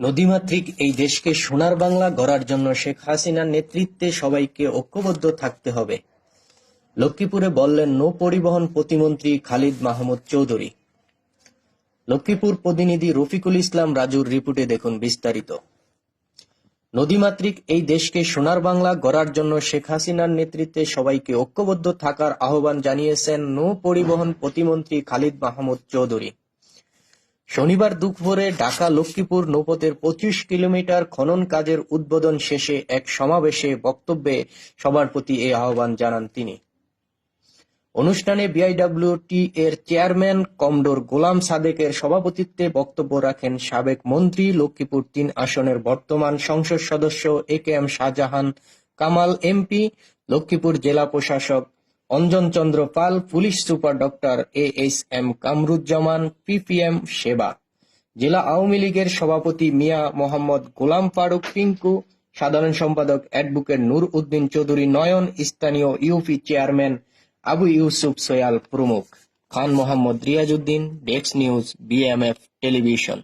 নদীমাতৃক এই দেশকে সোনার বাংলা গড়ার জন্য শেখ হাসিনার নেতৃত্বে সবাইকে ঐক্যবদ্ধ থাকতে হবে। লক্ষ্মীপুরে বললেন, নৌ পরিবহন প্রতিমন্ত্রী খালিদ মাহমুদ চৌধুরী। লক্ষ্মীপুর প্রতিনিধি রফিকুল ইসলাম রাজুর রিপোর্টে দেখুন বিস্তারিত। নদীমাতৃক এই দেশকে সোনার বাংলা গড়ার জন্য শেখ হাসিনার নেতৃত্বে সবাইকে ঐক্যবদ্ধ থাকার আহ্বান জানিয়েছেন নৌ পরিবহন প্রতিমন্ত্রী খালিদ মাহমুদ চৌধুরী। শনিবার দুপুরে ঢাকা লক্ষ্মীপুর নৌপথের পঁচিশ কিলোমিটার খনন কাজের উদ্বোধন শেষে এক সমাবেশে বক্তব্যে সবার প্রতি এই আহ্বান জানান তিনি। অনুষ্ঠানে বিআইডব্লিউটি এর চেয়ারম্যান কমডোর গোলাম সাদেকের সভাপতিত্বে বক্তব্য রাখেন সাবেক মন্ত্রী লক্ষ্মীপুর তিন আসনের বর্তমান সংসদ সদস্য A K M Shahjahan, Kamal MP Lakshmipur জেলা প্রশাসক Anjan Chandra Pal, police super doctor A S M Kamruzzaman PPM সেবা। জেলা আওয়ামী লীগের সভাপতি মিয়া মোহাম্মদ গোলাম ফারুক পিঙ্কু, সাধারণ সম্পাদক অ্যাডভোকেট নূর উদ্দিন চৌধুরী নয়ন, স্থানীয় ইউপি চেয়ারম্যান আবু ইউসুফ সোয়াল প্রমুখ। খান মোহাম্মদ রিয়াজউদ্দিন, ডেক্স নিউজ বিএমএফ টেলিভিশন।